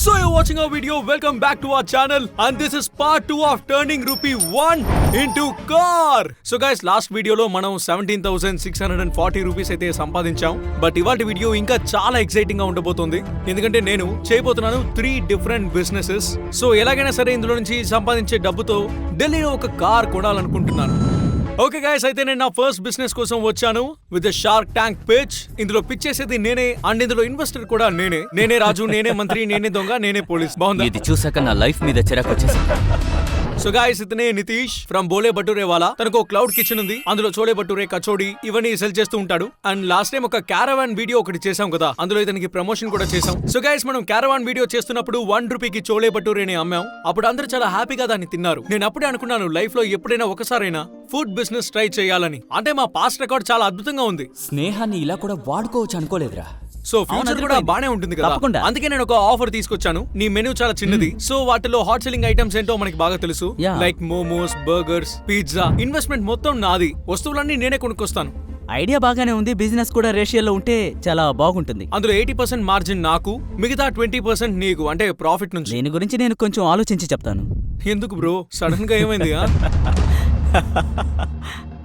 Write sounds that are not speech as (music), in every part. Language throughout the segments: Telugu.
So you're watching our video. Welcome back to our channel, and this is part 2 of turning rupee 1 into car. So guys, last వీడియోలో మనం seventeen thousand six hundred and forty rupees అయితే సంపాదించాం బట్ ఇవాటి వీడియో ఇంకా చాలా ఎక్సైటింగ్గా ఉండబోతుంది ఎందుకంటే నేను చేయబోతున్నాను త్రీ డిఫరెంట్ బిజినెసెస్ సో ఎలాగైనా సరే ఇందులో నుంచి సంపాదించే డబ్బుతో ఢిల్లీలో ఒక కార్ కొనాలనుకుంటున్నాను ఓకే గైస్ అయితే నేను నా ఫస్ట్ బిజినెస్ కోసం వచ్చాను విత్ షార్క్ ట్యాంక్ పిచ్ ఇందులో పిచ్ చేసేది నేనే అండ్ ఇందులో ఇన్వెస్టర్ కూడా నేనే. నేనే రాజు నేనే మంత్రి నేనే దొంగ నేనే పోలీస్. బాగుంది? ఇది చూసాక నా లైఫ్ మీద చిరాకు వచ్చేసింది. సో గాయస్ ఇతనే నితీష్ ఫ్రమ్ బోలే బటూరే వాలా తనకు క్లౌడ్ కిచెన్ ఉంది. అందులో చోలే బటూరే కచోడి ఇవన్నీ సెల్ చేస్తూ ఉంటాడు. అండ్ లాస్ట్ టైం ఒక క్యారవాన్ వీడియో ఒకటి చేసాం కదా. అందులో ఇతనికి ప్రమోషన్ కూడా చేసాం సో మనం క్యారవాన్ వీడియో చేస్తున్నప్పుడు వన్ రూపీకి చోలే బటూరేని అమ్మాం. అప్పుడు అందరూ చాలా హ్యాపీగా దాన్ని తిన్నారు. నేను అప్పుడే అనుకున్నాను లైఫ్లో ఎప్పుడైనా ఒకసారైనా ఫుడ్ బిజినెస్ ట్రై చేయాలని. అంటే మా పాస్ట్ రికార్డ్ చాలా అద్భుతంగా ఉంది. స్నేహాన్ని ఇలా కూడా వాడుకోవచ్చు అనుకోలేదురా. సో ఫ్యూచర్ కూడా. బానే ఉంటుంది కదా. తప్పకుండా. అందుకే నేను ఒక ఆఫర్ తీసుకొచ్చాను. నీ మెనూ చాలా చిన్నది. సో వాటిలో హాట్ సెల్లింగ్ ఐటమ్స్ ఏంటో మనకి బాగా తెలుసు. Yeah. Like momos burgers pizza investment మొత్తం నాది. వస్తువులన్నీ నేనే కొనుక్కొస్తాను. ఐడియా బాగానే ఉంది. బిజినెస్ కూడా రేషియోలో ఉంటే చాలా బాగుంటుంది. అందులో ఎయిటీ పర్సెంట్ మార్జిన్ నాకు మిగతా ట్వంటీ పర్సెంట్ నీకు అంటే ప్రాఫిట్ నుంచి. దీని గురించి నేను కొంచెం ఆలోచించి చెప్తాను. ఎందుకు బ్రో సడన్గా ఏమైంది ఆ? (laughs)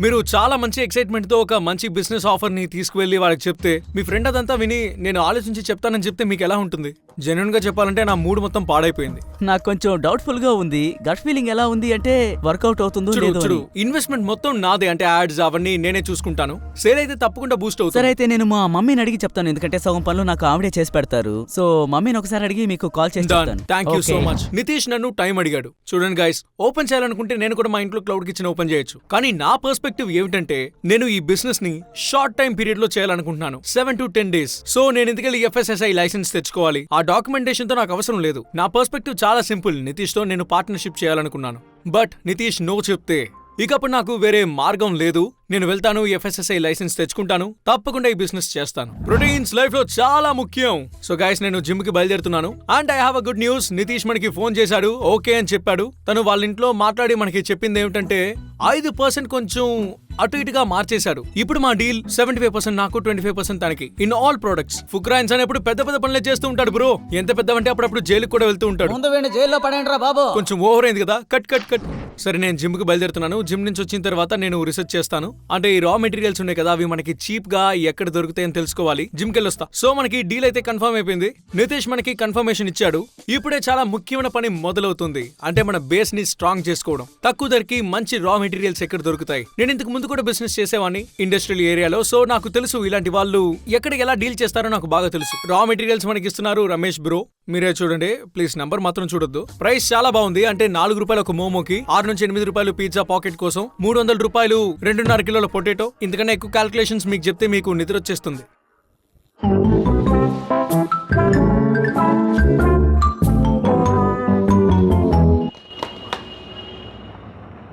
మీరు చాలా మంచి ఎక్సైట్మెంట్తో ఒక మంచి బిజినెస్ ఆఫర్ని తీసుకువెళ్ళి వాళ్ళకి చెప్తే మీ ఫ్రెండ్ అదంతా విని నేను ఆలోచించి చెప్తానని చెప్తే మీకు ఎలా ఉంటుంది? జెన్యున్గా చెప్పాలంటే నా మూడ్ మొత్తం పాడైపోయింది. నాకు కొంచెం డౌట్ఫుల్గా ఉంది. గట్ ఫీలింగ్ ఎలా ఉంది అంటే వర్కౌట్ అవుతుందో లేదో చూడు. ఇన్వెస్ట్మెంట్ మొత్తం నాదే. అంటే యాడ్స్ అవన్నీ నేనే చూసుకుంటాను. సేల్ అయితే తప్పకుండా బూస్ట్ సరే అవుతుంది అయితే నేను మా మమ్మీని అడిగి చెప్తాను. ఎందుకంటే సగం పనులు నాకు ఆవిడే చేసి పెడతారు. సో మమ్మీని ఒకసారి అడిగి మీకు కాల్ చేసి చెప్తాను. Thank you so Okay. Much Nitish నన్ను టైం అడిగాడు. చూడండి గైస్ ఓపెన్ చేయాలనుకుంటే నేను కూడా మా ఇంట్లో క్లౌడ్ కిచెన్ ఓపెన్ చేయొచ్చు. కానీ నా పర్స్పెక్టివ్ ఏమిటంటే నేను ఈ బిజినెస్ని షార్ట్ టైం పీరియడ్లో చేయాలనుకుంటున్నాను. Seven to ten days so నేను ఎందుకెళ్ళి ఎఫ్ఎస్ఎస్ఐ లైసెన్స్ తెచ్చుకోవాలి? ఆ డాక్యుమెంటేషన్తో నాకు అవసరం లేదు. నా పర్స్పెక్టివ్ చాలా సింపుల్. నితీష్తో నేను పార్ట్నర్షిప్ చేయాలనుకున్నాను. బట్ నితీష్ నో చెప్తే ఇకప్పుడు నాకు వేరే మార్గం లేదు. నేను వెళ్తాను ఎఫ్ఎస్ఎస్ఐ లైసెన్స్ తెచ్చుకుంటాను తప్పకుండా ఈ బిజినెస్ చేస్తాను. ప్రోటీన్స్ లైఫ్లో చాలా ముఖ్యం. సో గైస్ నేను జిమ్కి బయలుదేరుతున్నాను. And I have a good news. Nitish మనకి ఫోన్ చేశాడు. ఓకే అని చెప్పాడు. తను వాళ్ళ ఇంట్లో మాట్లాడి మనకి చెప్పింది ఏమిటంటే ఐదు పర్సెంట్ కొంచెం అటు ఇటుగా మార్చేశాడు. ఇప్పుడు మా డీల్ సెవెంటీ ఫైవ్ పర్సెంట్ నాకు ట్వంటీ ఫైవ్ పర్సెంట్ తనకి. In all products. ఫుక్రాయిన్స్ అనేప్పుడు పెద్ద పెద్ద పనులే చేస్తూ ఉంటాడు బ్రో. ఎంత పెద్దవంటే అప్పుడప్పుడు జైలుకి కూడా వెళ్తూ ఉంటాడు. ముందు జైల్లో పడేంట్రా బాబు. కొంచెం ఓవర్ అయింది కదా. Cut cut cut. సరే నేను జిమ్కి బయలుదేరుతున్నాను. జిమ్ నుంచి వచ్చిన తర్వాత నేను రీసెర్చ్ చేస్తాను. అంటే ఈ రా మెటీరియల్స్ ఉన్నాయి కదా అవి మనకి చీప్గా ఎక్కడ దొరుకుతాయని తెలుసుకోవాలి. జిమ్కి వెళ్ళొస్తా. సో మనకి డీల్ అయితే కన్ఫర్మ్ అయిపోయింది. నితేష్ మనకి కన్ఫర్మేషన్ ఇచ్చాడు. ఇప్పుడే చాలా ముఖ్యమైన పని మొదలవుతుంది. అంటే మన బేస్ని స్ట్రాంగ్ చేసుకోవడం. తక్కువ ధరకి మంచి రా మెటీరియల్స్ ఎక్కడ దొరుకుతాయి? నేను ఇంతకు ముందు కూడా బిజినెస్ చేసేవాడిని ఇండస్ట్రియల్ ఏరియాలో సో నాకు తెలుసు ఇలాంటి వాళ్ళు ఎక్కడికి ఎలా డీల్ చేస్తారో నాకు బాగా తెలుసు. రా మెటీరియల్స్ మనకి ఇస్తున్నారు రమేష్ బ్రో మీరే చూడండి. ప్లీజ్ నంబర్ మాత్రం చూడొద్దు. ప్రైస్ చాలా బాగుంది. అంటే నాలుగు రూపాయల ఒక మోమోకి ఆరు నుంచి ఎనిమిది రూపాయలు పిజ్జా పాకెట్ కోసం మూడు వందల రూపాయలు రెండున్నర కిలోల పొటాటో. ఇంతకన్నా ఎక్కువ క్యాల్కులేషన్స్ మీకు చెప్తే మీకు నిద్ర వచ్చేస్తుంది.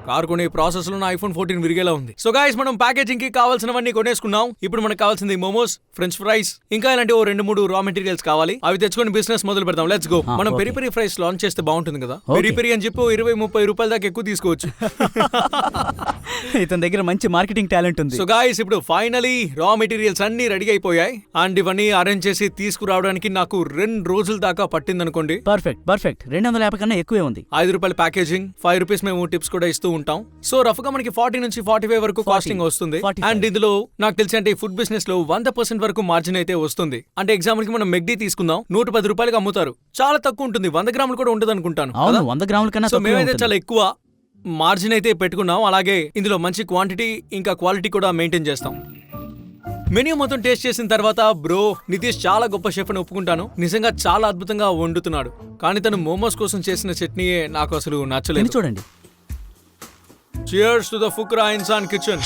కార్ కొనే ప్రాసెస్లో నా ఐఫోన్ ఫోర్టీన్ విరిగేలా ఉంది. సో గాయస్ మనం ప్యాకేజింగ్కి కావాల్సినవన్నీ కొనేసుకున్నాం ఇప్పుడు మనకు కావాల్సింది మోమోస్ ఫ్రెంచ్ ఫ్రైస్ ఇంకా ఇలాంటి ఓ రెండు మూడు రా మెటీరియల్స్ కావాలి. అవి తెచ్చుకొని బిజినెస్ మొదలు పెడదాం. లెట్స్ గో మనం. పెరి పెరి ఫ్రైస్ లాంచ్ చేస్తే బాగుంటుంది కదా. పెరి పెరి అని చెప్పి ఇరవై ముప్పై రూపాయల దాకా ఎక్కువ తీసుకోవచ్చు. (laughs) ఇతని దగ్గర మంచి మార్కెటింగ్ టాలెంట్ ఉంది. సో గాయస్ ఇప్పుడు ఫైనలీ రా మెటీరియల్స్ అన్ని రెడీ అయిపోయాయి. అండ్ ఇవన్నీ అరేంజ్ చేసి తీసుకురావడానికి నాకు రెండు రోజుల దాకా పట్టింది అనుకోండి పర్ఫెక్ట్ పర్ఫెక్ట్ రెండు వందల యాభై కన్నా ఎక్కువే ఉంది. ఐదు రూపాయల ప్యాకేజింగ్ ఫైవ్ రూపీస్ మేము టిప్స్ కూడా ఇస్తూ ఉంటాం. సో రఫ్గా మనకి ఫార్టీ నుంచి ఫార్టీ ఫైవ్ వరకు 40, కాస్టింగ్ వస్తుంది. 45. అండ్ ఇందులో నాకు తెలిసి అంటే ఫుడ్ బిజినెస్లో వంద పర్సెంట్ వరకు మార్జిన్ అయితే వస్తుంది. అంటే ఎగ్జాంపుల్కి మనం మెగ్డీ తీసుకుందాం. నూట పది రూపాయలకి అమ్ముతారు. చాలా తక్కువ ఉంటుంది. వంద గ్రాములు కూడా ఉండదు అనుకుంటాను వంద గ్రాముల కన్నా సో మేమైతే. చాలా ఎక్కువ మార్జిన్ అయితే పెట్టుకున్నాం. అలాగే ఇందులో మంచి క్వాంటిటీ ఇంకా క్వాలిటీ కూడా మెయింటైన్ చేస్తాం. మెన్యూ మొత్తం టేస్ట్ చేసిన తర్వాత బ్రో నితీష్ చాలా గొప్ప షెఫ్ అని ఒప్పుకుంటాను. నిజంగా చాలా అద్భుతంగా వండుతున్నాడు. కానీ తను మోమోస్ కోసం చేసిన చట్నీయే నాకు అసలు నచ్చలేదు. చూడండి. Cheers to the Fukra Insaan kitchen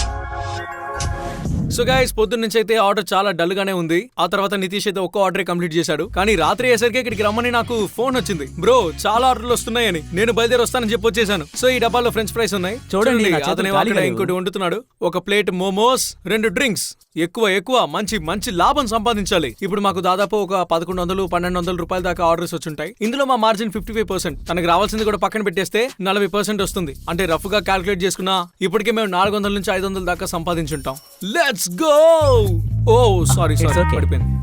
so guys పొద్దున్న నుంచి అయితే ఆర్డర్ చాలా డల్ గానే ఉంది. ఆ తర్వాత నితీష్ అయితే ఒక్క ఆర్డర్ కంప్లీట్ చేశాడు. కానీ రాత్రి అయ్యేసరికి ఇక్కడికి రమ్మని నాకు ఫోన్ వచ్చింది. బ్రో చాలా ఆర్డర్లు వస్తున్నాయని. నేను బయలుదేరి వస్తానని చెప్పి వచ్చేసాను. సో ఈ డబ్బాలో ఫ్రెంచ్ ఫ్రైస్ ఉన్నాయి. చూడండి, అతను. ఇంకోటి వండుతున్నాడు. ఒక ప్లేట్ మోమోస్ రెండు డ్రింక్స్. ఎక్కువ ఎక్కువ మంచి మంచి లాభం సంపాదించాలి. ఇప్పుడు మాకు దాదాపు ఒక పదకొండు వందలు పన్నెండు వందల రూపాయల దాకా ఆర్డర్స్ వచ్చుంటాయి. ఇందులో మా మార్జిన్ ఫిఫ్టీ ఫైవ్ పర్సెంట్ తనకు రావాల్సింది కూడా పక్కన పెట్టేస్తే నలభై పర్సెంట్ వస్తుంది. అంటే రఫ్గా క్యాల్కులేట్ చేసుకున్నా ఇప్పటికే మేము నాలుగు వందల నుంచి ఐదు వందల దాకా సంపాదించుంటాం. Let's go oh sorry sorry okay. పడిపోయింది.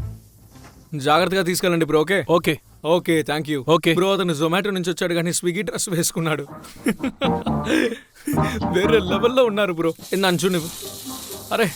జాగ్రత్తగా తీసుకెళ్ళండి bro okay? Okay. Okay thank you Okay. Bro అతను జొమాటో నుంచి వచ్చాడు కానీ స్విగ్గీ డ్రెస్ వేసుకున్నాడు. వేరే లెవెల్లో ఉన్నారు బ్రో. నన్ను చూడు నువ్వు. అరే.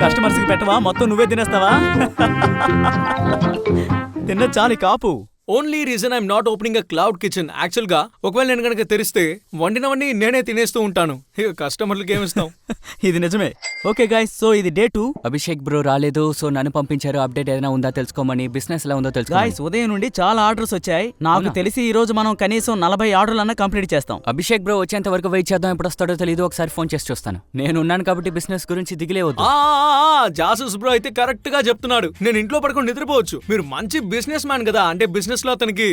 కస్టమర్స్కి పెట్టవా? మొత్తం నువ్వే తినేస్తావా? (laughs) తిన్న చాలు కాపు. Only reason I'm not opening a cloud kitchen యాక్చువల్గా ఒకవేళ నేను కనుక తెరిస్తే వండినవన్నీ నేనే తినేస్తూ ఉంటాను. ఇక కస్టమర్లకి ఏమిస్తాం (laughs) ఇది నిజమే. ఓకే గాయస్ సో ఇది డే టూ అభిషేక్ బ్రో రాలేదు సో నన్ను పంపించారు. అప్డేట్ ఏదైనా ఉందా తెలుసుకోమని బిజినెస్ ఎలా ఉందో గాయస్ తెలుసుకో ఉదయం నుండి చాలా ఆర్డర్స్ వచ్చాయి. నాకు? తెలిసి ఈ రోజు మనం కనీసం నలభై ఆర్డర్లన్నా కంప్లీట్ చేస్తాం. అభిషేక్ బ్రో వచ్చేంత వరకు వెయిట్ చేద్దాం. ఎప్పుడు వస్తాడో తెలియదు ఒకసారి ఫోన్ చేసి చూస్తాను. నేను ఉన్నాను కాబట్టి బిజినెస్ గురించి దిగిలే వద్దు. ఆ ఆ, ఆ, జాసూస్ బ్రో అయితే కరెక్ట్గా చెప్తున్నాడు. నేను ఇంట్లో పడుకొని నిద్రపోవచ్చు. మీరు మంచి బిజినెస్ మ్యాన్ కదా. అంటే బిజినెస్ బిజినెస్లో అతనికి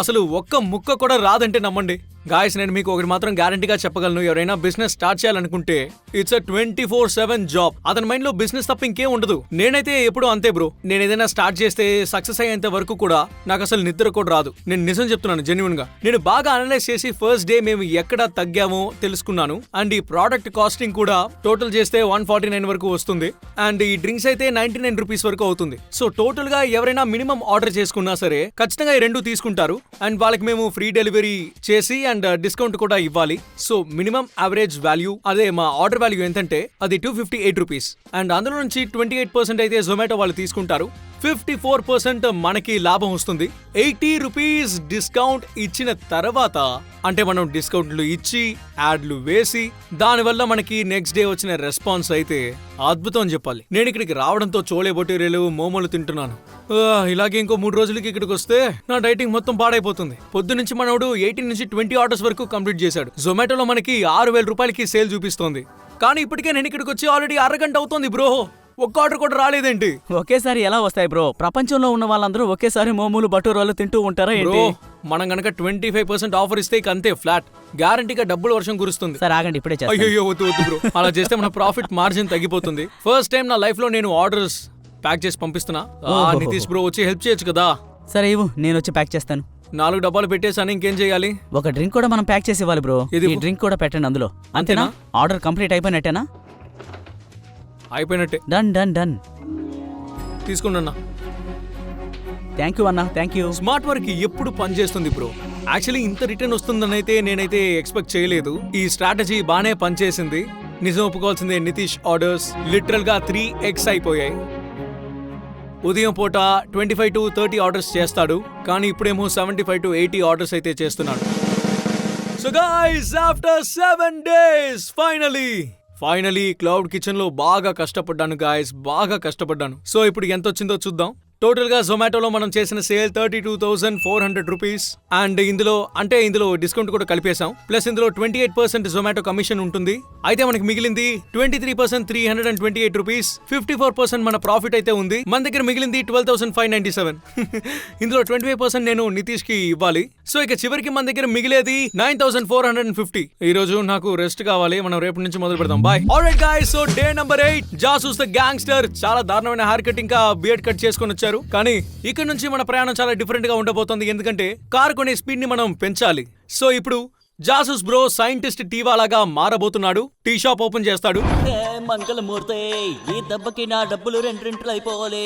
అసలు ఒక్క ముక్క కూడా రాదంటే నమ్మండి. గాయస్ నేను మీకు ఒకటి మాత్రం గ్యారంటీగా చెప్పగలను. ఎవరైనా బిజినెస్ స్టార్ట్ చేయాలనుకుంటే it's a twenty four seven job అతని మైండ్లో బిజినెస్ తప్ప ఇంకేం ఉండదు. నేనైతే ఎప్పుడు అంతే బ్రో నేను ఏదైనా స్టార్ట్ చేస్తే సక్సెస్ అయ్యేంత వరకు కూడా నాకు అసలు నిద్ర కూడా రాదు. నేను నిజం చెప్తున్నాను జెన్యున్గా. నేను బాగా అనలైజ్ చేసి ఫస్ట్ డే మేము ఎక్కడ తగ్గామో తెలుసుకున్నాను. అండ్ ఈ ప్రోడక్ట్ కాస్టింగ్ కూడా టోటల్ చేస్తే వన్ ఫార్టీ నైన్ వరకు వస్తుంది. అండ్ ఈ డ్రింక్స్ అయితే నైన్టీ నైన్ రూపీస్ వరకు అవుతుంది. సో టోటల్గా ఎవరైనా మినిమం ఆర్డర్ చేసుకున్నా సరే ఖచ్చితంగా ఈ రెండు తీసుకుంటారు. అండ్ వాళ్ళకి మేము ఫ్రీ డెలివరీ చేసి అండ్ uh, డిస్కౌంట్ కూడా ఇవ్వాలి. సో మినిమం యావరేజ్ వాల్యూ అదే మా ఆర్డర్ వాల్యూ ఎంతంటే అది two fifty eight rupees and అందులో నుంచి ట్వంటీ ఎయిట్ పర్సెంట్ అయితే జొమాటో వాళ్ళు తీసుకుంటారు. ఫిఫ్టీ ఫోర్ పర్సెంట్ మనకి లాభం వస్తుంది. ఎయిటీ రూపీస్ డిస్కౌంట్ ఇచ్చిన తర్వాత అంటే మనం డిస్కౌంట్లు ఇచ్చి యాడ్లు వేసి దానివల్ల మనకి నెక్స్ట్ డే వచ్చిన రెస్పాన్స్ అయితే అద్భుతం చెప్పాలి. నేను ఇక్కడికి రావడంతో చోలే బొటీరియలు మోమోలు తింటున్నాను. ఇలాగే ఇంకో మూడు రోజులకి ఇక్కడికి వస్తే నా డైటింగ్ మొత్తం పాడైపోతుంది. పొద్దు నుంచి మనోడు ఎయిటీన్ నుంచి ట్వంటీ ఆర్డర్స్ వరకు కంప్లీట్ చేశాడు. జొమాటోలో మనకి ఆరు వేల రూపాయలకి సేల్ చూపిస్తోంది. కానీ ఇప్పటికే నేను ఇక్కడికి వచ్చి ఆల్రెడీ అరగంట అవుతోంది బ్రో. ఒక్క ఆర్డర్ కూడా రాలేదేంటి? ఒకేసారి ఎలా వస్తాయి బ్రో? ప్రపంచంలో ఉన్న వాళ్ళందరూ ఒకేసారి మోమూలు బటూరాలు తింటూ ఉంటారా బ్రో ఏంటి? మనం గనక ట్వంటీ ఫైవ్ పర్సెంట్ ఆఫర్ ఇస్తే ఇక అంతే ఫ్లాట్. గ్యారంటీగా డబ్బులు వర్షం కురుస్తుంది. సరే ఆగండి ఇప్పుడే చేస్తాను. అయ్యో వద్దు వద్దు బ్రో. అలా చేస్తే మన ప్రాఫిట్ మార్జిన్ తగ్గిపోతుంది. ఫస్ట్ టైం నా లైఫ్లో నేను ఆర్డర్స్ ప్యాక్ చేసి పంపిస్తున్నా. ఆ. నితీష్ బ్రో వచ్చి హెల్ప్ చేయొచ్చు కదా? సరే ఇవ్వు నేను వచ్చి ప్యాక్ చేస్తాను. నాలుగు డబ్బాలు పెట్టేసాను ఇంకేం చేయాలి? ఒక డ్రింక్ కూడా మనం ప్యాక్ చేసి ఇవ్వాలి బ్రో. ఇది ఈ. డ్రింక్ కూడా పెట్టండి అందులో. అంతేనా? ఆర్డర్ కంప్లీట్ అయిపోయినట్టేనా? అయిపోయినట్టే డన్ డన్ డన్ తీసుకున్నా థ్యాంక్ యూ అన్నా. థ్యాంక్ యూ స్మార్ట్ వర్క్ ఎప్పుడు పనిచేస్తుంది బ్రో? యాక్చువల్లీ ఇంత రిటర్న్ వస్తుందని అయితే నేనైతే ఎక్స్పెక్ట్ చేయలేదు. ఈ స్ట్రాటజీ బానే పనిచేసింది నిజం ఒప్పుకోవాల్సిందే నితీష్ ఆర్డర్స్ లిటరల్గా త్రీ ఎక్స్ అయిపోయాయి. ఉదయం పూట twenty five to thirty orders చేస్తాడు కానీ ఇప్పుడేమో seventy five to eighty orders అయితే చేస్తున్నాడు. So guys after seven days finally finally cloud కిచెన్లో బాగా కష్టపడ్డాను గాయస్ బాగా కష్టపడ్డాను. సో ఇప్పుడు ఎంత వచ్చిందో చూద్దాం. టోటల్గా జొమాటోలో మనం చేసిన sale thirty two thousand four hundred rupees and ఇందులో అంటే ఇందులో డిస్కౌంట్ కూడా కలిపేశాం. ప్లస్ ఇందులో twenty eight percent Zomato commission ఉంటుంది. అయితే మనకి మిగిలింది twenty three percent three hundred and twenty eight rupees fifty four percent మన ప్రాఫిట్ అయితే ఉంది. మన దగ్గర మిగిలింది twelve thousand five ninety seven ఇందులో ట్వంటీ ఫైవ్ పర్సెంట్ నేను నితీష్కి ఇవ్వాలి. సో ఇక చివరికి మన దగ్గర మిగిలేది nine thousand four hundred and fifty ఈ రోజు నాకు రెస్ట్ కావాలి. మనం రేపు నుంచి మొదలు పెడతాం bye alright guy so day number eight Jasoos the gangster చాలా దారుణమైన హెయిర్ కట్ ఇంకా బియర్డ్ కట్ చేసుకొని వచ్చారు కానీ ఇక్కడ నుంచి మన ప్రయాణం చాలా డిఫరెంట్గా ఉండబోతోంది. ఎందుకంటే కార్ కొనే స్పీడ్ని మనం పెంచాలి. సో ఇప్పుడు జాసూస్ బ్రో సైంటిస్ట్ టీవా లాగా మారబోతున్నాడు. టీ షాప్ ఓపెన్ చేస్తాడు. ఈ దెబ్బకి నా డబ్బులు రెండు రెంట్లు అయిపోవాలి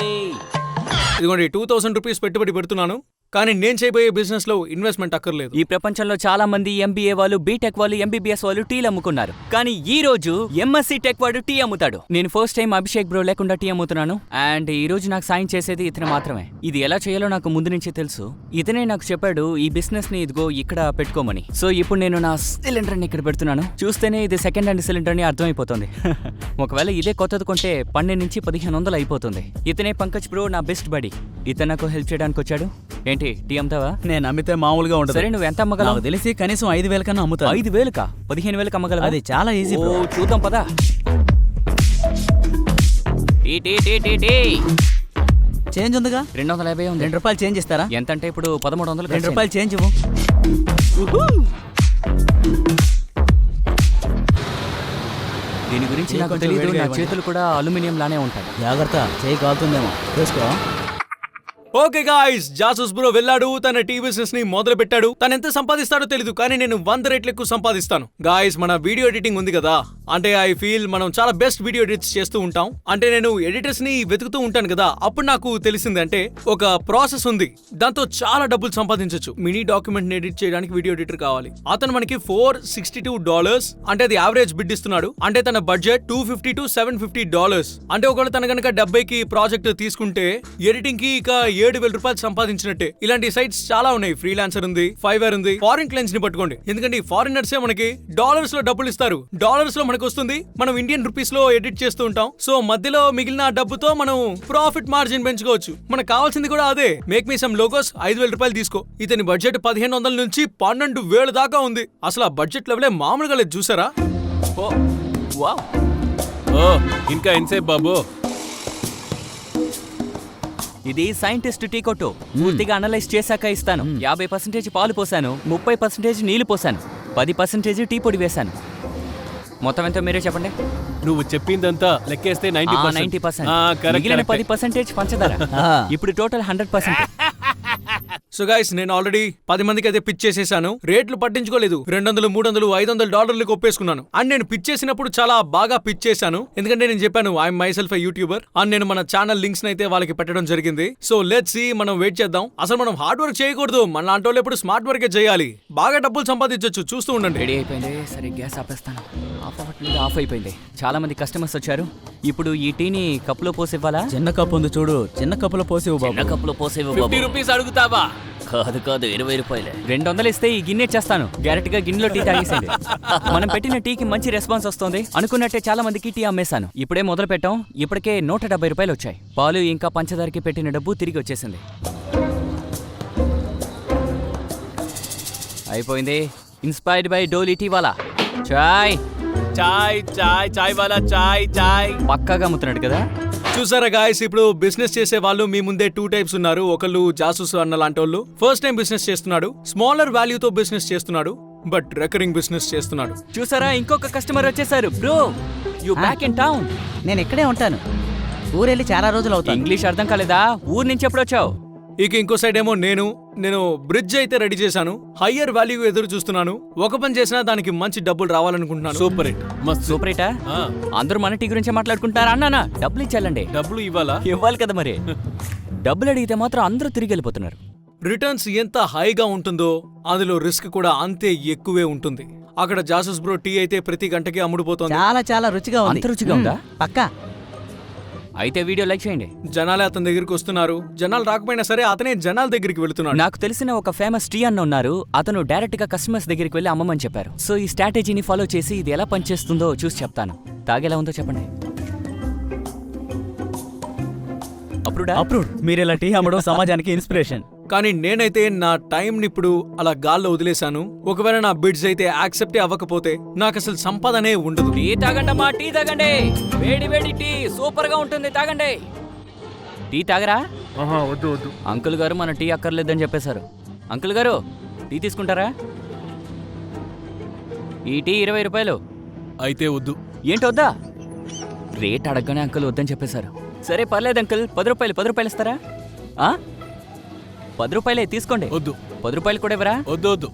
ఇదిగోండి టూ థౌసండ్ రూపీస్ పెట్టుబడి పెడుతున్నాను. కానీ నేను చేయబోయే బిజినెస్లో ఇన్వెస్ట్మెంట్ అక్కర్లేదు. ఈ ప్రపంచంలో చాలా మంది ఎంబీఏ వాళ్ళు బీటెక్ వాళ్ళు ఎంబీబీఎస్ వాళ్ళు టీలు అమ్ముకున్నారు. కానీ ఈ రోజు ఎంఎస్సీ టెక్ వాడు టీ అమ్ముతాడు. నేను ఫస్ట్ టైం అభిషేక్ బ్రో లేకుండా టీ అమ్ముతున్నాను. అండ్ ఈ రోజు నాకు సాయం చేసేది ఇతను మాత్రమే. ఇది ఎలా చేయాలో నాకు ముందు నుంచే తెలుసు. ఇతనే నాకు చెప్పాడు ఈ బిజినెస్ని ఇదిగో ఇక్కడ పెట్టుకోమని. సో ఇప్పుడు నేను నా సిలిండర్ని ఇక్కడ పెడుతున్నాను. చూస్తేనే ఇది సెకండ్ హ్యాండ్ సిలిండర్ అని అర్థమైపోతుంది. (laughs) ఒకవేళ ఇదే కొత్తది కొంటే పన్నెండు నుంచి పదిహేను వందలు అయిపోతుంది. ఇతనే పంకజ్ బ్రో నా బెస్ట్ బడి. ఇతను నాకు హెల్ప్ చేయడానికి వచ్చాడు. ఏంటి టీ అమ్ముతావా? నేను అమ్మితే మామూలుగా ఉండదు. సరే నువ్వు ఎంత అమ్మగలవు? నాకు తెలిసి కనీసం ఐదు వేల కన్నా అమ్ముతాను. ఐదు వేలుకా? పదిహేను వేలకు అమ్మగలవా? అది చాలా ఈజీ బ్రో చూద్దాం పదా. Tea tea tea tea tea. Change ఉందిగా? రెండు వందల యాభై ఉంది. రెండు రూపాయలు చేంజ్ ఇస్తారా? ఎంత అంటే ఇప్పుడు పదమూడు వందలు రెండు రూపాయలు చేంజ్ ఇవ్వు. దీని గురించి నాకు తెలియదు నా. చేతులు కూడా అల్యూమినియం లానే ఉంటాయి. జాగ్రత్త చేయి కాలుతుందేమో. చూసుకో. ఓకే గాయ్స్ జాసూస్ బ్రో వెళ్ళాడు తన టీ బిజినెస్ని మొదలు పెట్టాడు తను ఎంత సంపాదిస్తాడో తెలియదు కానీ నేను వంద రెట్లు ఎక్కువ సంపాదిస్తాను. గాయ్స్ మన వీడియో ఎడిటింగ్ ఉంది కదా? అంటే ఐ ఫీల్ మనం చాలా బెస్ట్ వీడియో ఎడిట్స్ చేస్తూ ఉంటాం. అంటే నేను ఎడిటర్స్ని వెతుకుతూ ఉంటాను కదా? అప్పుడు నాకు తెలిసింది అంటే ఒక ప్రాసెస్ ఉంది. దాంతో చాలా డబ్బులు సంపాదించొచ్చు. మినీ డాక్యుమెంట్ ఎడిట్ చేయడానికి వీడియో ఎడిటర్ కావాలి. అతను మనకి ఫోర్ సిక్స్టీ టూ డాలర్స్ అంటే అది యావరేజ్ బిడ్ ఇస్తున్నాడు. అంటే తన budget two fifty to seven fifty dollars. అంటే ఒకవేళ తన గనక డెబ్బైకి ప్రాజెక్ట్ తీసుకుంటే ఎడిటింగ్కి ఇక ఏడు వేల రూపాయలు సంపాదించినట్టే. ఇలాంటి సైట్స్ చాలా ఉన్నాయి. ఫ్రీలాన్సర్ ఉంది ఫైవర్ ఉంది. ఫారిన్ క్లైంట్స్ని పట్టుకోండి. ఎందుకంటే ఈ ఫారినర్స్ మనకి డాలర్స్లో డబ్బులు ఇస్తారు. డాలర్స్లో మనకు వస్తుంది. మనం ఇండియన్ రూపీస్లో ఎడిట్ చేస్తూ ఉంటాం. సో మధ్యలో మిగిలిన డబ్బుతో మనం ప్రాఫిట్ మార్జిన్ పెంచుకోవచ్చు. మనకు కావాల్సింది కూడా అదే. మేక్ మీ సమ్ లోగోస్ ఐదు వేల రూపాయలు తీసుకో. ఇతని బడ్జెట్ పదిహేను వందల నుంచి పన్నెండు వేలు దాకా ఉంది. అసలు ఆ బడ్జెట్ లెవెలే మామూలుగా లేదు. చూసారా? ఓ వావ్. ఓ ఇంకా ఎంతసేపు బాబు? ఇది సైంటిస్ట్ టీ కొట్టు పూర్తిగా అనలైజ్ చేశాక ఇస్తాను. యాభై పర్సెంటేజ్ పాలు పోసాను ముప్పై పర్సెంటేజ్ నీళ్ళు పోసాను పది పర్సెంటేజ్ టీ పొడి వేశాను. మొత్తం ఎంతో మీరే చెప్పండి? నువ్వు చెప్పిందంతా లెక్కేస్తే నైన్టీ నైన్టీ పర్సెంట్ మిగిలిన పది పర్సెంటేజ్ పంచదార. (laughs) ఇప్పుడు total hundred percent so guys నేను ఆల్రెడీ పది మందికి అయితే పిచ్ చేసేసాను. రేట్లు పట్టించుకోలేదు. రెండు వందలు మూడు వందలు ఐదు వందల డాలర్లకు ఒప్పేసుకున్నాను అండ్ నేను పిచ్ చేసినప్పుడు చాలా బాగా పిచ్ చేశాను. ఎందుకంటే నేను చెప్పాను I'm myself YouTuber and నేను మన ఛానల్ లింక్స్ అయితే వాళ్ళకి పెట్టడం జరిగింది. సో లెట్స్ సి మనం వెయిట్ చేద్దాం. అసలు మనం హార్డ్ వర్క్ చేయకూడదు. మన లాంటి వాళ్ళు ఎప్పుడు స్మార్ట్ వర్కే చేయాలి. బాగా డబ్బులు సంపాదించవచ్చు చూస్తూ ఉండండి. రెడీ అయిపోయింది. సరే గ్యాస్ ఆపేస్తాను. ఆఫ్ అవ్వట్లేదు ఆఫ్ అయిపోయింది. చాలా మంది కస్టమర్స్ వచ్చారు. ఇప్పుడు ఈ టీని కప్పులో పోసి ఇవ్వాలా? చిన్న కప్పు ఉంది చూడు. చిన్న కప్పులో పోసి ఇవ్వు చిన్న కప్పులో పోసి ఇవ్వు ఫిఫ్టీ అడుగుతావా కాదు కాదు ఇరవై రూపాయలే. రెండు వందలు ఇస్తే ఈ గిన్నె చేస్తాను. గ్యారెంటీ గా గిన్నెలో టీ తాగేసేయండి. (laughs) మనం పెట్టిన టీకి మంచి రెస్పాన్స్ వస్తుంది. అనుకున్నట్టే చాలా మందికి టీ అమ్మేశాను. ఇప్పుడే మొదలు పెట్టాం. ఇప్పటికే నూట డెబ్బై రూపాయలు వచ్చాయి. పాలు ఇంకా పంచదారకి పెట్టిన డబ్బు తిరిగి వచ్చేసింది. అయిపోయింది. ఇన్స్పైర్డ్ బై డోలీ టీ వాలా చాయ్. చాయ్ చాయ్ చాయ్ వాలా చాయ్ చాయ్. పక్కాగా అమ్ముతున్నాడు కదా? చూసారా గాయస్ ఇప్పుడు బిజినెస్ చేసే వాళ్ళు మీ ముందే టూ టైప్స్ ఉన్నారు. ఒకళ్ళు జాసూస్ అన్న లాంటి వాళ్ళు ఫస్ట్ టైం బిజినెస్ చేస్తున్నాడు స్మాలర్ వాల్యూతో బిజినెస్ చేస్తున్నాడు. బట్ రికరింగ్ బిజినెస్ చేస్తున్నాడు. చూసారా? ఇంకొక కస్టమర్ వచ్చేసారు. Bro you back in town నేను ఇక్కడే ఉంటాను. ఊరెళ్ళి చాలా రోజులు అవుతాను. ఇంగ్లీష్ అర్థం కాలేదా? ఊరు నుంచి ఎప్పుడు వచ్చావు? ఇక ఇంకో సైడ్ ఏమో నేను నేను బ్రిడ్జ్ అయితే రెడీ చేశాను. హయ్యర్ వాల్యూ ఎదురు చూస్తున్నాను. ఒక పని చేసినా దానికి మంచి డబ్బులు రావాలనుకుంటున్నాను. సూపర్ హిట్ మస్తు సూపర్ రేటా ఆ, అందరూ మన టీ గురించే మాట్లాడుకుంటారా అన్నానా డబ్బులు ఇచ్చాలండి డబ్బులు ఇవ్వాలా? ఇవ్వాలి కదా మరి. డబ్బులు అడిగితే మాత్రం అందరూ తిరిగి వెళ్ళిపోతున్నారు. రిటర్న్స్ ఎంత హైగా ఉంటుందో అందులో రిస్క్ కూడా అంతే ఎక్కువే ఉంటుంది. అక్కడ జాసూస్ బ్రో టీ అయితే ప్రతి గంటకి అమ్ముడుపోతోంది. చాలా చాలా రుచిగా ఉంది. అంత రుచిగా ఉందా? పక్కా. అయితే వీడియో లైక్ చేయండి. జనాలే అతని దగ్గరికి వస్తున్నారు. జనాలు రాకపోయినా సరే అతనే జనాల దగ్గరికి వెళుతున్నాడు. నాకు తెలిసిన ఒక ఫేమస్ టీ అన్న ఉన్నారు. అతను డైరెక్ట్గా కస్టమర్స్ దగ్గరికి వెళ్ళి అమ్మమని చెప్పారు. సో ఈ స్ట్రాటజీని ఫాలో చేసి ఇది ఎలా పనిచేస్తుందో చూసి చెప్తాను. తాగేలా ఉందో చెప్పండి. అప్పుడా అప్రూవ్ మీరు ఇలా టీ అమ్మడం సమాజానికి ఇన్స్పిరేషన్ కానీ నేనైతే నా టైంని ఇప్పుడు అలా గాల్లో వదిలేశాను. ఒకవేళ నా బిడ్స్ అయితే యాక్సెప్టే అవ్వకపోతే నాకు అసలు సంపాదనే ఉండదు. టీ తాగండమ్మా టీ తాగండి. వేడి వేడి టీ సూపర్గా ఉంటుంది తాగండి. టీ తాగరా? వద్దు వద్దు. అంకుల్ గారు మన టీ అక్కర్లేదని చెప్పేశారు. అంకుల్ గారు టీ తీసుకుంటారా? ఈ టీ ఇరవై రూపాయలు. అయితే వద్దు. ఏంటి వద్దా? రేట్ అడగగానే అంకుల్ వద్దని చెప్పేశారు. సరే పర్లేదు అంకుల్. పది రూపాయలు పది రూపాయలు ఇస్తారా? ఆ? పది రూపాయలే తీసుకోండి. వద్దు. పది రూపాయలు కూడా ఇవ్వరా? వద్దు వద్దు.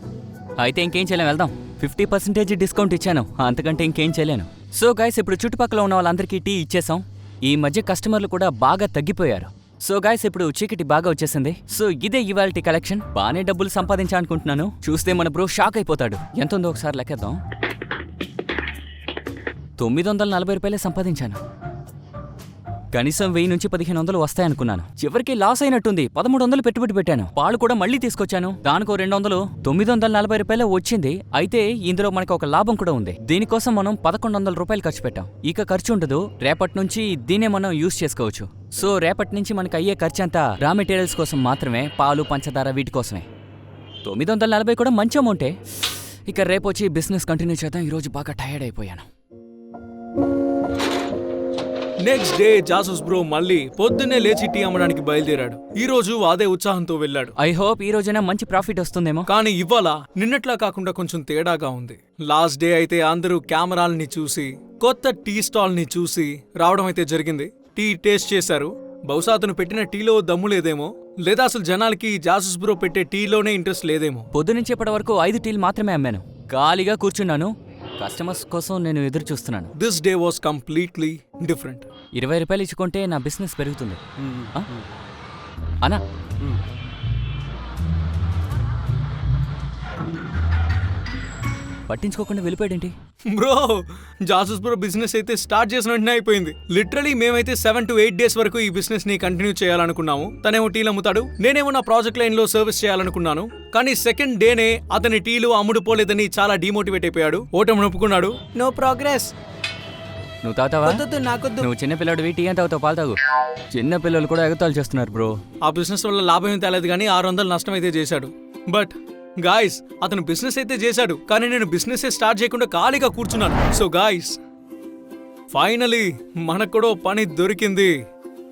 అయితే ఇంకేం చేయలేం వెళ్దాం. ఫిఫ్టీ పర్సెంటేజ్ డిస్కౌంట్ ఇచ్చాను. అంతకంటే ఇంకేం చేయలేను. సో గైస్ ఇప్పుడు చుట్టుపక్కల ఉన్న వాళ్ళందరికీ టీ ఇచ్చేసాం. ఈ మధ్య కస్టమర్లు కూడా బాగా తగ్గిపోయారు. సో గైస్ ఇప్పుడు చీకటి బాగా వచ్చేసింది. సో ఇదే ఇవాల్టి కలెక్షన్. బాగానే డబ్బులు సంపాదించాలనుకుంటున్నాను. చూస్తే మన బ్రో షాక్ అయిపోతాడు. ఎంత ఉందో ఒకసారి లెక్కేద్దాం. తొమ్మిది వందల నలభై రూపాయలే సంపాదించాను. కనీసం వెయ్యి నుంచి పదిహేను వందలు వస్తాయనుకున్నాను. చివరికి లాస్ అయినట్టుంది. పదమూడు వందలు పెట్టుబడి పెట్టాను. పాలు కూడా మళ్ళీ తీసుకొచ్చాను. దానికో రెండు వందలు తొమ్మిది వందల నలభై రూపాయలు వచ్చింది. అయితే ఇందులో మనకు ఒక లాభం కూడా ఉంది. దీనికోసం మనం పదకొండు వందల రూపాయలు ఖర్చు పెట్టాం. ఇక ఖర్చు ఉండదు. రేపటి నుంచి దీనే మనం యూస్ చేసుకోవచ్చు. సో రేపటి నుంచి మనకు అయ్యే ఖర్చు అంతా రా మెటీరియల్స్ కోసం మాత్రమే. పాలు పంచదార వీటి కోసమే. తొమ్మిది వందల నలభై కూడా మంచి అమౌంటే ఇక రేపు వచ్చి బిజినెస్ కంటిన్యూ చేద్దాం. ఈరోజు బాగా టైర్డ్ అయిపోయాను. నెక్స్ట్ డే జాసూస్ బ్రో మళ్ళీ పొద్దున్నే లేచి టీ అమ్మడానికి బయలుదేరాడు. ఈ రోజు అదే ఉత్సాహంతో వెళ్ళాడు. ఐ హోప్ ఈ రోజైనా మంచి ప్రాఫిట్ వస్తుందేమో. కానీ ఇవాళ నిన్నట్లా కాకుండా కొంచెం తేడాగా ఉంది. లాస్ట్ డే అయితే అందరూ కెమెరాల్ని చూసి కొత్త టీ స్టాల్ని చూసి రావడం అయితే జరిగింది. టీ టేస్ట్ చేశారు. బహుశా అతను పెట్టిన టీలో దమ్ము లేదేమో? లేదా అసలు జనాలకి జాసూస్ బ్రో పెట్టే టీలోనే ఇంట్రెస్ట్ లేదేమో? పొద్దునుంచి ఇప్పటి వరకు ఐదు టీలు మాత్రమే అమ్మాను. ఖాళీగా కూర్చున్నాను. కస్టమర్స్ కోసం నేను ఎదురు చూస్తున్నాను this day was completely different ఇరవై రూపాయలు ఇచ్చుకుంటే నా బిజినెస్ పెరుగుతుంది. ఆ? అనా పట్టించుకోకుండా వెళ్ళిపోయాడేంటి? బ్రో జాసూస్ బ్రో బిజినెస్ అయితే స్టార్ట్ చేసిన వెంటనే అయిపోయింది. లిటరలీ మేమైతే సెవెన్ టు ఎయిట్ డేస్ వరకు ఈ బిజినెస్ని కంటిన్యూ చేయాలనుకున్నాము తనేమో టీలు అమ్ముతాడు. నేనేమో నా ప్రాజెక్ట్ లైన్లో సర్వీస్ చేయాలనుకున్నాను. కానీ సెకండ్ డేనే అతని టీలు అమ్ముడుపోలేదని చాలా డిమోటివేట్ అయిపోయాడు. ఓటమి ఒప్పుకున్నాడు నో ప్రోగ్రెస్ నువ్వు తాగుతావా నాకొద్దు. నువ్వు చిన్న పిల్లడివి టీ అని తాగుతావు? పాలు తాగు. చిన్న పిల్లలు కూడా ఎగతాలు చేస్తున్నారు బ్రో. ఆ బిజినెస్ వల్ల లాభం ఏం తేలేదు కానీ ఆరు వందలు నష్టం అయితే చేశాడు. బట్ గాయస్ అతను బిజినెస్ అయితే చేశాడు కానీ నేను బిజినెస్ స్టార్ట్ చేయకుండా ఖాళీగా కూర్చున్నాను. సో గాయస్ ఫైనలీ మనకు కూడా పని దొరికింది.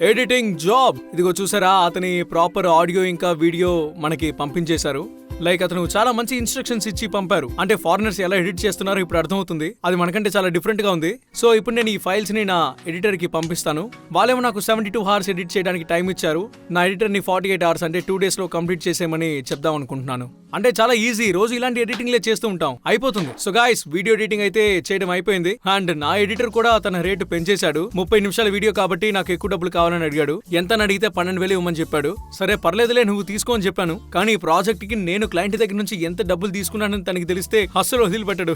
ఎడిటింగ్ జాబ్ ఇదిగో చూసారా అతని ప్రాపర్ ఆడియో ఇంకా వీడియో మనకి పంపించేశారు. లైక్ అతను చాలా మంచి ఇన్స్ట్రక్షన్స్ ఇచ్చి పంపారు. అంటే ఫారినర్స్ ఎలా ఎడిట్ చేస్తున్నారో ఇప్పుడు అర్థమవుతుంది. అది మనకంటే చాలా డిఫరెంట్గా ఉంది. సో ఇప్పుడు నేను ఈ ఫైల్స్ని నా ఎడిటర్కి పంపిస్తాను. వాళ్ళేమో నాకు సెవెంటీ టూ అవర్స్ ఎడిట్ చేయడానికి టైం ఇచ్చారు. నా ఎడిటర్ని ఫార్టీ ఎయిట్ అవర్స్ అంటే టూ డేస్లో కంప్లీట్ చేసేయమని చెప్దాం అనుకుంటున్నాను. అంటే చాలా ఈజీ రోజు ఇలాంటి ఎడిటింగ్ లే చేస్తూ ఉంటాం. అయిపోతుంది. సో గాయస్ వీడియో ఎడిటింగ్ అయితే చేయడం అయిపోయింది. అండ్ నా ఎడిటర్ కూడా తన రేటు పెంచేశాడు. ముప్పై నిమిషాల వీడియో కాబట్టి నాకు ఎక్కువ డబ్బులు కావాలని అడిగాడు. ఎంత అని అడిగితే పన్నెండు వేలు ఇవ్వమని చెప్పాడు. సరే పర్లేదులే నువ్వు తీసుకో అని చెప్పాను. కానీ ఈ ప్రాజెక్ట్కి నేను క్లయింట్ దగ్గర నుంచి ఎంత డబ్బులు తీసుకున్నానని తనకి తెలిస్తే అస్సలు వదిలిపెట్టడు.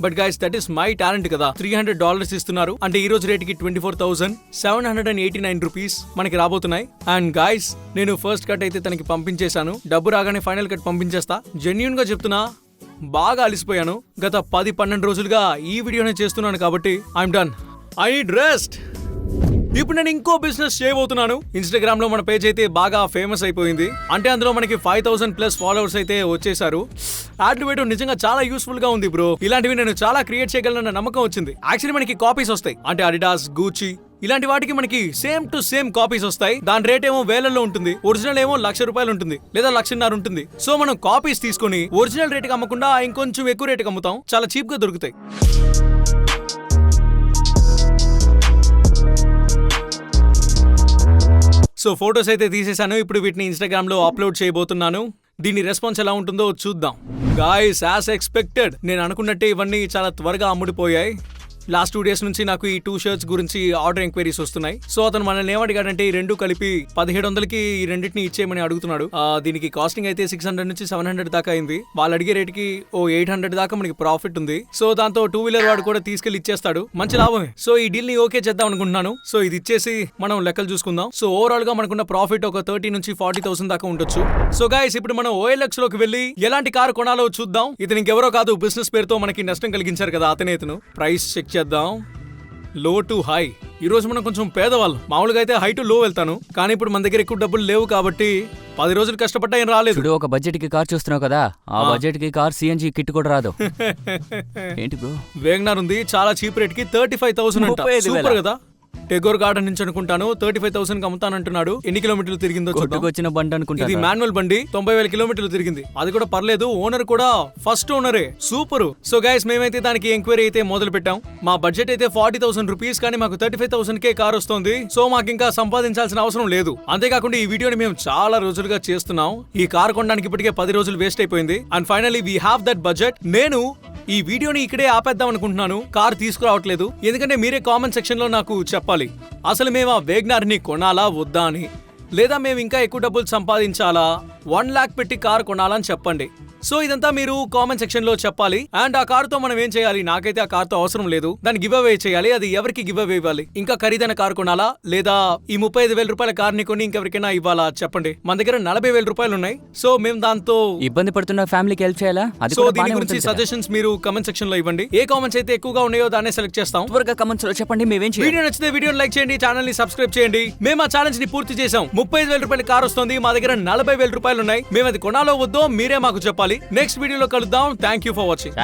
But guys that is my talent కదా. త్రీ హండ్రెడ్ డాలర్స్ ఇస్తున్నారు. అంటే ఈ రోజు రేటుకి twenty four thousand seven hundred and eighty nine rupees మనకి రాబోతున్నాయి. అండ్ గాయస్ నేను ఫస్ట్ కట్ అయితే తనకి పంపించేశాను. డబ్బు రాగానే ఫైనల్ కట్ పంపించేస్తా. జెన్యున్గా చెప్తున్నా బాగా అలిసిపోయాను. గత పది పన్నెండు రోజులుగా ఈ వీడియోనే చేస్తున్నాను కాబట్టి I'm done I need rest ఇప్పుడు నేను ఇంకో బిజినెస్ చేయబోతున్నాను. ఇన్స్టాగ్రామ్లో మన పేజ్ అయితే బాగా ఫేమస్ అయిపోయింది. అంటే అందులో మనకి ఫైవ్ థౌసండ్ ప్లస్ ఫాలోవర్స్ అయితే వచ్చేసారు యాడ్లు వేయడం నిజంగా చాలా యూస్ఫుల్గా ఉంది బ్రో ఇలాంటివి నేను చాలా క్రియేట్ చేయగలనన్న నమ్మకం వచ్చింది. యాక్చువల్లీ మనకి కాపీస్ వస్తాయి. అంటే అడిడాస్ గూచి ఇలాంటి వాటికి మనకి సేమ్ టు సేమ్ కాపీస్ వస్తాయి. దాని రేట్ ఏమో వేలల్లో ఉంటుంది. ఒరిజినల్ ఏమో లక్ష రూపాయలు ఉంటుంది. లేదా లక్షన్నర ఉంటుంది. సో మనం కాపీస్ తీసుకొని ఒరిజినల్ రేటుకి అమ్మకుండా ఇంకొంచెం ఎక్కువ రేటుకి అమ్ముతాం. చాలా చీప్గా దొరుకుతాయి. సో ఫొటోస్ అయితే తీసేశాను. ఇప్పుడు వీటిని ఇన్స్టాగ్రామ్లో అప్లోడ్ చేయబోతున్నాను. దీని రెస్పాన్స్ ఎలా ఉంటుందో చూద్దాం. గాయస్ యాజ్ ఎక్స్పెక్టెడ్ నేను అనుకున్నట్టే ఇవన్నీ చాలా త్వరగా అమ్ముడిపోయాయి. లాస్ట్ టూ డేస్ నుంచి నాకు ఈ టూ షర్ట్స్ గురించి ఆర్డర్ ఎంక్వైరీస్ వస్తున్నాయి. సో అతను మనల్ని ఏమడిగాడంటే ఈ రెండు కలిపి పదిహేడు వందలకి ఈ రెండింటిని ఇచ్చేయమని అడుగుతున్నాడు. ఆ, దీనికి కాస్టింగ్ అయితే సిక్స్ హండ్రెడ్ నుంచి సెవెన్ హండ్రెడ్ దాకా అయింది. వాళ్ళు అడిగే రేట్కి ఓ ఎయిట్ హండ్రెడ్ దాకా మనకి ప్రాఫిట్ ఉంది. సో దాంతో టూ వీలర్ వాడు కూడా తీసుకెళ్ళి ఇచ్చేస్తాడు. మంచి లాభమే. సో ఈ డీల్ని ఓకే చేద్దాం అనుకుంటున్నాను. సో ఇది ఇచ్చేసి మనం లెక్కలు చూసుకుందాం. సో ఓవరాల్గా మనకున్న ప్రాఫిట్ ఒక థర్టీ నుంచి ఫార్టీ థౌసండ్ దాకా ఉండొచ్చు. సో గాయస్ ఇప్పుడు మనం ఓఎల్ఎక్స్లోకి వెళ్ళి ఎలాంటి కారు కొనాలో చూద్దాం. ఇతను ఇంకెవరో కాదు బిజినెస్ పేరుతో మనకి నష్టం కలిగించారు కదా అతనే ఇతను. ప్రైస్ చెక్ చేద్దాం. లో టు హై ఈ రోజు మనం కొంచెం పేదవాళ్ళం. మామూలుగా అయితే హై టు లో వెళ్తాను. కానీ ఇప్పుడు మన దగ్గర ఎక్కువ డబ్బులు లేవు కాబట్టి పది రోజులు కష్టపడ్డా ఏం రాలేదు. చూడు ఒక బడ్జెట్కి కార్ చూస్తున్నావు కదా? ఆ బడ్జెట్కి కార్ సిఎన్జి కిట్ కూడా రాదు. (laughs) ఏంటి బ్రో వేగనార్ ఉంది. చాలా చీప్ రేట్కి థర్టీ ఫైవ్ థౌసండ్. సూపర్ కదా? టెగోర్ గార్డెన్ నుంచి అనుకుంటాను. థర్టీ ఫైవ్ థౌసండ్ అమ్ముతానంటున్నాడు. ఎన్ని కిలోమీటర్లు తిరిగిందో కొట్టుకొచ్చిన బండి ఇది అనుకుంటా మాన్యువల్ బండి. తొంభై వేల కిలోమీటర్లు తిరిగింది. అది కూడా పర్లేదు. ఓనర్ కూడా ఫస్ట్ ఓనరే. సూపర్. సో గైస్ మేమైతే దానికి ఎంక్వైరీ అయితే మొదలు పెట్టాం. మా బడ్జెట్ అయితే ఫార్టీ థౌసండ్ రూపీస్ కానీ మాకు థర్టీ ఫైవ్ థౌసండ్ కే కార్ వస్తుంది. సో మాకు ఇంకా సంపాదించాల్సిన అవసరం లేదు. అంతేకాకుండా ఈ వీడియోని మేము చాలా రోజులుగా చేస్తున్నాం. ఈ కార్ కొనడానికి ఇప్పటికే పది రోజులు వేస్ట్ అయిపోయింది. And finally we have that budget నేను ఈ వీడియోని ఇక్కడే ఆపేద్దాం అనుకుంటున్నాను. కార్ తీసుకురావట్లేదు. ఎందుకంటే మీరే కామెంట్ సెక్షన్లో నాకు చెప్పాలి. అసలు మేము ఆ వేగ్నార్ని కొనాలా వద్దా అని. లేదా మేము ఇంకా ఎక్కువ డబ్బులు సంపాదించాలా? వన్ లాక్ పెట్టి కార్ కొనాలని చెప్పండి. సో ఇదంతా మీరు కామెంట్ సెక్షన్లో చెప్పాలి. అండ్ ఆ కార్తో మనం ఏం చేయాలి? నాకైతే ఆ కార్తో అవసరం లేదు. దాన్ని గివ్ అవే చేయాలి. అది ఎవరికి గివ్ అవే ఇవ్వాలి? ఇంకా ఖరీదైన కార్ కొనాలా? లేదా ఈ ముప్పై ఐదు వేల రూపాయల కార్ని కొని ఇంకెవరికైనా ఇవ్వాలా? చెప్పండి. మన దగ్గర నలభై వేల రూపాయలు ఉన్నాయి. సో మేము దాంతో ఇబ్బంది పడుతున్న ఫ్యామిలీకి హెల్ప్ చేయాలా? అది సో కూడా దీని బానే గురించి ఉంటుంది కదా. సజెషన్స్ మీరు కమెంట్ సెక్షన్లో ఇవ్వండి. ఏ కామెంట్స్ అయితే ఎక్కువగా ఉన్నాయో దాన్నే సెలెక్ట్ చేస్తాం. త్వరగా కమెంట్స్లో చెప్పండి. మేమేం చేయాలి? వీడియో నచ్చితే వీడియోని లైక్ చేయండి. ఛానల్ని సబ్స్క్రైబ్ చేయండి. మేము ఆ ఛాలెంజ్ని పూర్తి చేసాం ముప్పై ఐదు వేల రూపాయల కార్ వస్తుంది. మా దగ్గర నలభై వేల రూపాయలు ఉన్నాయి. మేము అది కొనాలో వద్దో మీరే మాకు చెప్పాలి. నెక్స్ట్ వీడియోలో కలుద్దాం. Thank you for watching